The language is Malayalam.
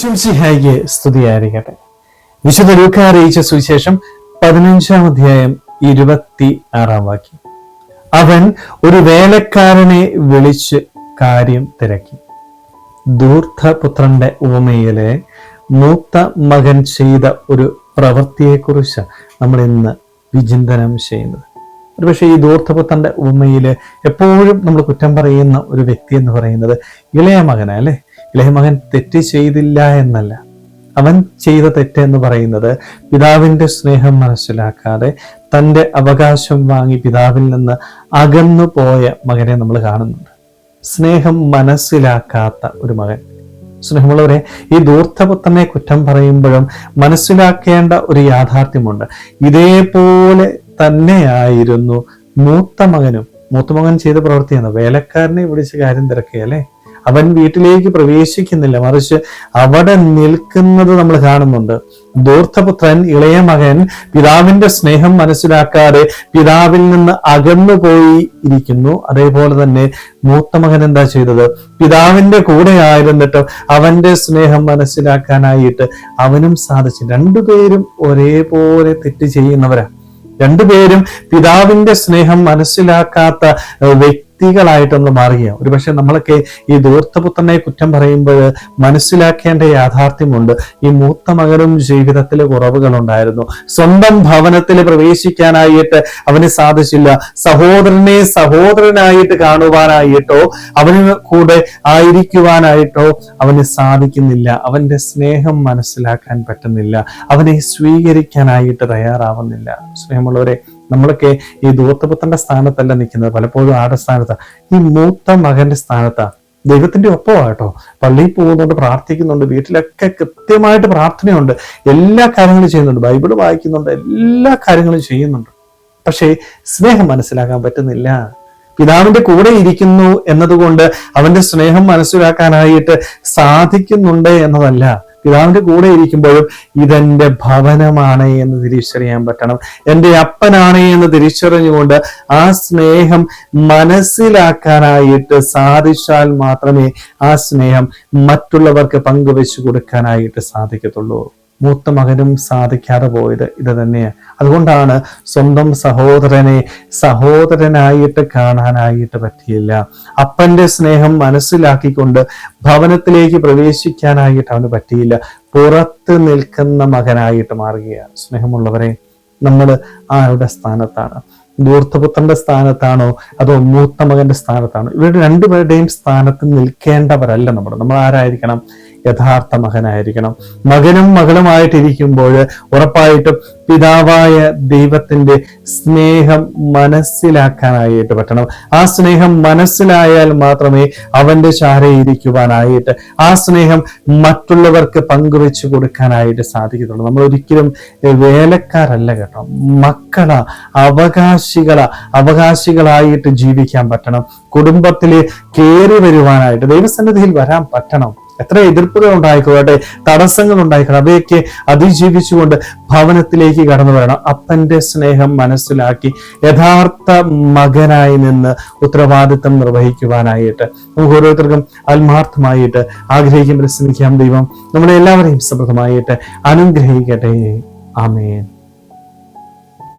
ശംസിഹായിക്ക് സ്തുതിയായിരിക്കട്ടെ. വിശുദ്ധ ലൂക്ക അറിയിച്ച സുവിശേഷം പതിനഞ്ചാം അധ്യായം ഇരുപത്തി ആറാം വാക്യം. അവൻ ഒരു വേലക്കാരനെ വിളിച്ച് കാര്യം തിരക്കി. ദൂർത്ഥപുത്രന്റെ ഉപമയിലെ മൂത്ത മകൻ ചെയ്ത ഒരു പ്രവൃത്തിയെക്കുറിച്ച് നമ്മൾ ഇന്ന് വിചിന്തനം ചെയ്യുന്നത്. ഒരുപക്ഷെ ഈ ദൂർത്ഥപുത്രന്റെ ഉപമയിൽ എപ്പോഴും നമ്മൾ കുറ്റം പറയുന്ന ഒരു വ്യക്തി എന്ന് പറയുന്നത് ഇളയ മകനാ അല്ലെ? ഇളയ മകൻ തെറ്റ് ചെയ്തില്ല എന്നല്ല. അവൻ ചെയ്ത തെറ്റ് എന്ന് പറയുന്നത് പിതാവിന്റെ സ്നേഹം മനസ്സിലാക്കാതെ തന്റെ അവകാശം വാങ്ങി പിതാവിൽ നിന്ന് അകന്നു പോയ മകനെ നമ്മൾ കാണുന്നുണ്ട്. സ്നേഹം മനസ്സിലാക്കാത്ത ഒരു മകൻ. സ്നേഹമുള്ളവരെ ഈ ദൂർത്തപുത്രനെ കുറ്റം പറയുമ്പോഴും മനസ്സിലാക്കേണ്ട ഒരു യാഥാർത്ഥ്യമുണ്ട്. ഇതേപോലെ തന്നെയായിരുന്നു മൂത്ത മകനും. മൂത്ത മകൻ ചെയ്ത പ്രവൃത്തിയാണ്. വേലക്കാരനെ വിളിച്ച് കാര്യം തിരക്കുക അല്ലേ അവൻ വീട്ടിലേക്ക് പ്രവേശിക്കുന്നില്ല. മറിച്ച് അവിടെ നിൽക്കുന്നത് നമ്മൾ കാണുന്നുണ്ട്. ദൂർത്തപുത്രൻ ഇളയ മകൻ പിതാവിന്റെ സ്നേഹം മനസ്സിലാക്കാതെ പിതാവിൽ നിന്ന് അകന്നു പോയി ഇരിക്കുന്നു. അതേപോലെ തന്നെ മൂത്ത മകൻ എന്താ ചെയ്തത്? പിതാവിന്റെ കൂടെ ആയിരുന്നിട്ട് അവന്റെ സ്നേഹം മനസ്സിലാക്കാനായിട്ട് അവനും സാധിച്ചു. രണ്ടുപേരും ഒരേപോലെ തെറ്റ് ചെയ്യുന്നവരാ. രണ്ടുപേരും പിതാവിന്റെ സ്നേഹം മനസ്സിലാക്കാത്ത വ്യക്തി വ്യക്തികളായിട്ട് നമ്മൾ മാറുക ഒരുപക്ഷെ നമ്മളൊക്കെ ഈ ദൂർത്തപുത്രനെ കുറ്റം പറയുമ്പോൾ മനസ്സിലാക്കേണ്ട യാഥാർത്ഥ്യമുണ്ട്. ഈ മൂത്ത മകനും ജീവിതത്തിൽ കുറവുകളുണ്ടായിരുന്നു. സ്വന്തം ഭവനത്തിൽ പ്രവേശിക്കാനായിട്ട് അവന് സാധിച്ചില്ല. സഹോദരനെ സഹോദരനായിട്ട് കാണുവാനായിട്ടോ അവന് കൂടെ ആയിരിക്കുവാനായിട്ടോ അവന് സാധിക്കുന്നില്ല. അവന്റെ സ്നേഹം മനസ്സിലാക്കാൻ പറ്റുന്നില്ല. അവനെ സ്വീകരിക്കാനായിട്ട് തയ്യാറാവുന്നില്ല. സ്നേഹമുള്ളവരെ നമ്മളൊക്കെ ഈ ദൂർത്തപുത്രന്റെ സ്ഥാനത്തല്ല നിൽക്കുന്നത് പലപ്പോഴും ആടെ സ്ഥാനത്താണ് ഈ മൂത്ത മകന്റെ സ്ഥാനത്താണ് ദൈവത്തിന്റെ ഒപ്പമാട്ടോ പള്ളിയിൽ പോകുന്നുണ്ട് പ്രാർത്ഥിക്കുന്നുണ്ട് വീട്ടിലൊക്കെ കൃത്യമായിട്ട് പ്രാർത്ഥനയുണ്ട് എല്ലാ കാര്യങ്ങളും ചെയ്യുന്നുണ്ട് ബൈബിൾ വായിക്കുന്നുണ്ട് എല്ലാ കാര്യങ്ങളും ചെയ്യുന്നുണ്ട്. പക്ഷേ സ്നേഹം മനസ്സിലാക്കാൻ പറ്റുന്നില്ല. പിതാവിന്റെ കൂടെ ഇരിക്കുന്നു എന്നതുകൊണ്ട് അവന്റെ സ്നേഹം മനസ്സിലാക്കാനായിട്ട് സാധിക്കുന്നുണ്ട് എന്നതല്ല. പിതാവിന്റെ കൂടെ ഇരിക്കുമ്പോഴും ഇതെന്റെ ഭവനമാണ് എന്ന് തിരിച്ചറിയാൻ പറ്റണം. എന്റെ അപ്പനാണ് എന്ന് തിരിച്ചറിഞ്ഞുകൊണ്ട് ആ സ്നേഹം മനസ്സിലാക്കാനായിട്ട് സാധിച്ചാൽ മാത്രമേ ആ സ്നേഹം മറ്റുള്ളവർക്ക് പങ്കുവെച്ചു കൊടുക്കാനായിട്ട് സാധിക്കത്തുള്ളൂ. മൂത്ത മകനും സാധിക്കാതെ പോയത് ഇത് തന്നെയാണ് അതുകൊണ്ടാണ് സ്വന്തം സഹോദരനെ സഹോദരനായിട്ട് കാണാനായിട്ട് പറ്റിയില്ല. അപ്പന്റെ സ്നേഹം മനസ്സിലാക്കിക്കൊണ്ട് ഭവനത്തിലേക്ക് പ്രവേശിക്കാനായിട്ട് അവന് പറ്റിയില്ല. പുറത്ത് നിൽക്കുന്ന മകനായിട്ട് മാറുകയാണ്. സ്നേഹമുള്ളവരെ നമ്മൾ ആരുടെ സ്ഥാനത്താണ്? ദൂർത്തപുത്രന്റെ സ്ഥാനത്താണോ? അതോ മൂത്ത മകന്റെ സ്ഥാനത്താണോ? ഇവരുടെ രണ്ടുപേരുടെയും സ്ഥാനത്ത് നിൽക്കേണ്ടവരല്ല നമ്മൾ നമ്മൾ ആരായിരിക്കണം? യഥാർത്ഥ മകനായിരിക്കണം. മകനും മകളുമായിട്ടിരിക്കുമ്പോൾ ഉറപ്പായിട്ടും പിതാവായ ദൈവത്തിന്റെ സ്നേഹം മനസ്സിലാക്കാനായിട്ട് പറ്റണം. ആ സ്നേഹം മനസ്സിലായാൽ മാത്രമേ അവന്റെ ചാരയിരിക്കുവാനായിട്ട് ആ സ്നേഹം മറ്റുള്ളവർക്ക് പങ്കുവെച്ചു കൊടുക്കാനായിട്ട് സാധിക്കത്തുള്ളൂ. നമ്മൾ ഒരിക്കലും വേലക്കാരല്ല കേട്ടോ. മക്കള അവകാശികള അവകാശികളായിട്ട് ജീവിക്കാൻ പറ്റണം. കുടുംബത്തിൽ കയറി വരുവാനായിട്ട് ദൈവസന്നിധിയിൽ വരാൻ പറ്റണം. എത്ര എതിർപ്പുകൾ ഉണ്ടായിക്കോട്ടെ തടസ്സങ്ങൾ ഉണ്ടായിക്കോട്ടെ അവയൊക്കെ അതിജീവിച്ചുകൊണ്ട് ഭവനത്തിലേക്ക് കടന്നു വരണം. അപ്പന്റെ സ്നേഹം മനസ്സിലാക്കി യഥാർത്ഥ മകനായി നിന്ന് ഉത്തരവാദിത്തം നിർവഹിക്കുവാനായിട്ട് നമുക്ക് ഓരോരുത്തർക്കും ആത്മാർത്ഥമായിട്ട് ആഗ്രഹിക്കുമ്പോൾ ശ്രമിക്കാം ദൈവം. നമ്മളെല്ലാവരെയും സമൃദ്ധമായിട്ട് അനുഗ്രഹിക്കട്ടെ. ആമേൻ.